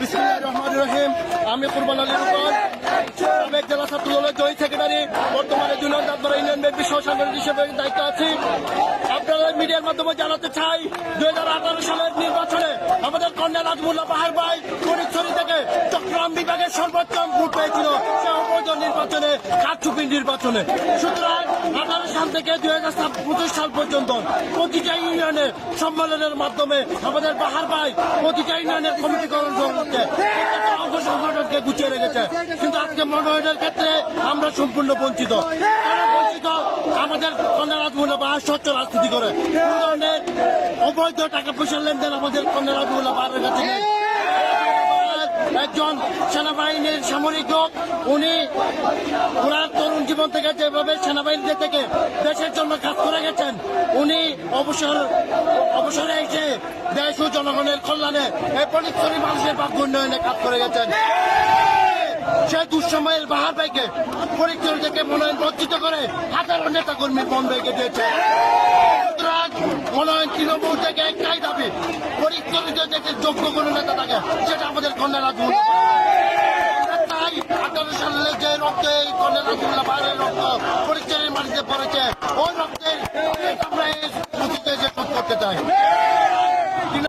বিসমিল্লাহির রহমানির রহিম। আমি কুরবান আলী রুকন সাবেক জেলা ছাত্র বর্তমানে নম্বর দাঁতমারা ইউনিয়ন সহ হিসেবে দায়িত্ব আছি। আপনারা মিডিয়ার মাধ্যমে জানাতে চাই, দুই হাজার আঠারো সালের নির্বাচনে আমাদের কন্যা রাজমুল্লা পাহাড় ভাই থেকে চট্টগ্রাম বিভাগের সর্বোচ্চ ভোট পেয়েছিল। নির্বাচনে কারচুপি নির্বাচনে। সুতরাং আঠারো সাল থেকে দুই হাজার পঁচিশ সাল পর্যন্ত প্রতিটা ইউনিয়নে সম্মেলনের মাধ্যমে আমাদের পাহাড় ভাই প্রতিটা ইউনিয়নের কমিটিকরণ করতে সংগঠনকে গুছিয়ে রেখেছে। কিন্তু আজকে মনোনয়নের ক্ষেত্রে আমরা সম্পূর্ণ বঞ্চিত। বঞ্চিত আমাদের কন্যারাজ পাহাড় স্বচ্ছ রাজনীতি করে। অবৈধ টাকা পয়সার লেনদেন আমাদের কন্যারাজ মূল্য পাহাড়ের কাছে একজন সেনাবাহিনীর সামরিক লোক, উনি ওনার তরুণ জীবন থেকে যেভাবে সেনাবাহিনীতে থেকে দেশের জন্য কাজ করে গেছেন, উনি অবসর, অবসরে এসে দেশ ও জনগণের কল্যাণে এই পরিচ্ছন্ন মানুষের ভাগ্য উন্নয়নে কাজ করে গেছেন। সে দুঃসময়ের বাহার ভাইকে পরীক্ষা থেকে মনোনয়ন বঞ্চিত করে হাজারো নেতা কর্মী বন্ধ ভেঙে দিয়েছে। মনোনয়ন তৃণমূল থেকে একটাই দাবি পরিচালিত থেকে যোগ্য কোনো নেতা থাকে, সেটা আমাদের কন্যা রাজু তাই আঠারো সালে যে রক্ত এই কন্যা রাজুল্লাহ বাইরের রক্ত পরীক্ষার মাটিতে পড়েছে, ওই রক্তের আমরা এই করতে চাই।